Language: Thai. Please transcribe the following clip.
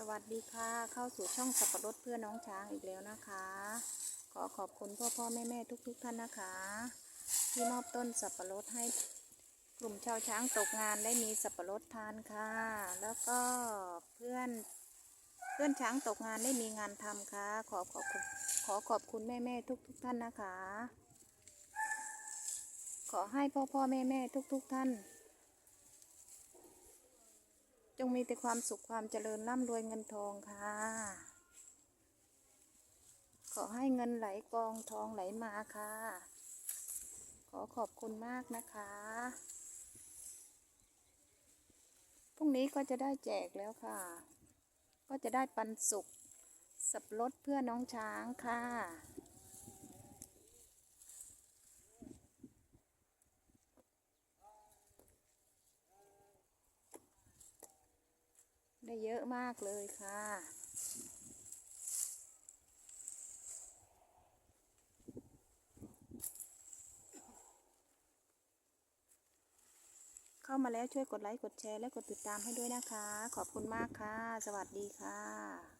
สวัสดีค่ะเข้าสู่ช่องสับปะรดเพื่อน้องช้างอีกแล้วนะคะ ขอขอบคุณพ่อพ่อแม่แม่ทุกทุกๆท่านนะคะ ที่มอบต้นสับปะรดให้กลุ่มชาวช้างตกงานได้มีสับปะรดทานค่ะ แล้วก็เพื่อนเพื่อนช้างตกงานได้มีงานทำค่ะ ขอขอบคุณขอขอบคุณแม่แม่ทุกทุกๆท่านนะคะ ขอให้พ่อพ่อแม่แม่ทุกทุกท่าน จงมีแต่ความสุขความเจริญร่ำรวยเงินทองค่ะ ขอให้เงินไหลกองทองไหลมาค่ะ ขอขอบคุณมากนะคะพรุ่งนี้ก็จะได้แจกแล้วค่ะ ก็จะได้ปันสุขสับรถเพื่อน้องช้างค่ะ ได้เยอะมากเลยค่ะ เข้ามาแล้วช่วยกดไลค์ กดแชร์ และกดติดตามให้ด้วยนะคะ ขอบคุณมากค่ะ สวัสดีค่ะ